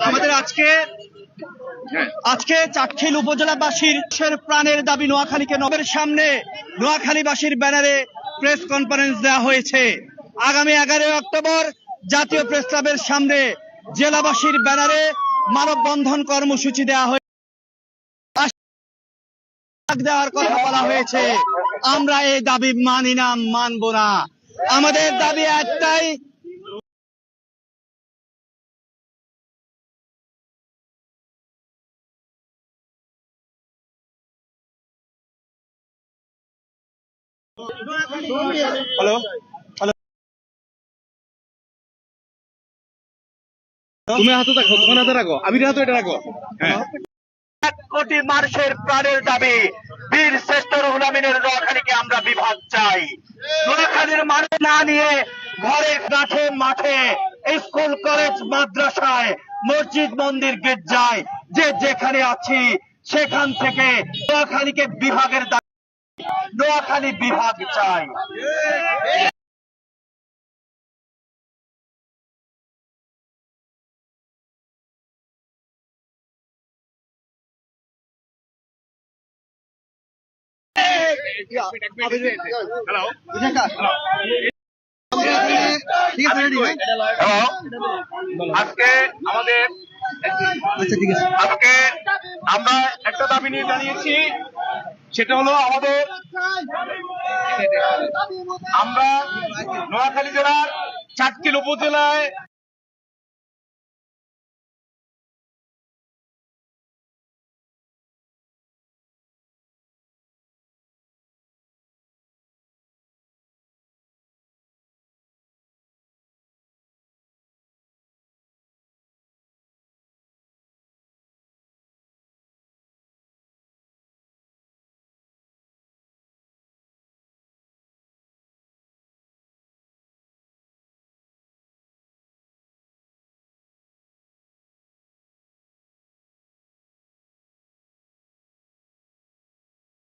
আমাদের আজকে আজকে চাটখিল উপজেলাবাসীর প্রাণের দাবি নোয়াখালীকে নগরের সামনে। নোয়াখালীবাসীর ব্যানারে প্রেস কনফারেন্স দেওয়া হয়েছে। আগামী এগারোই অক্টোবর জাতীয় প্রেস ক্লাবের সামনে জেলাবাসীর ব্যানারে মানববন্ধন কর্মসূচি দেওয়া হয়েছে। দেওয়ার কথা বলা হয়েছে, আমরা এই দাবি মানি না, মানব না। আমাদের দাবি একটাই হ্যালো হ্যালো তুমি হাতে রাখো তোমার হাতে রাখো আমি হাতে এটা রাখো। হ্যাঁ। এক কোটি মানুষের প্রাণের দাবি, বীর শ্রেষ্ঠ রুহুল আমিনের নোয়াখালীকে আমরা বিভাগ চাই। নোয়াখালীর মানুষ না নিয়ে ঘরে মাঠে মাঠে, স্কুল, কলেজ, মাদ্রাসায়, মসজিদ, মন্দির, গির্জায়, যে যেখানে আছি, সেখান থেকে নোয়াখালীকে বিভাগের নোয়াখালী বিভাগ চাই। আজকে আমাদের আজকে আমরা একটা দাবি নিয়ে জানিয়েছি সেটা হলো আমাদের আমরা নোয়াখালী জেলার চাটকিল উপজেলায়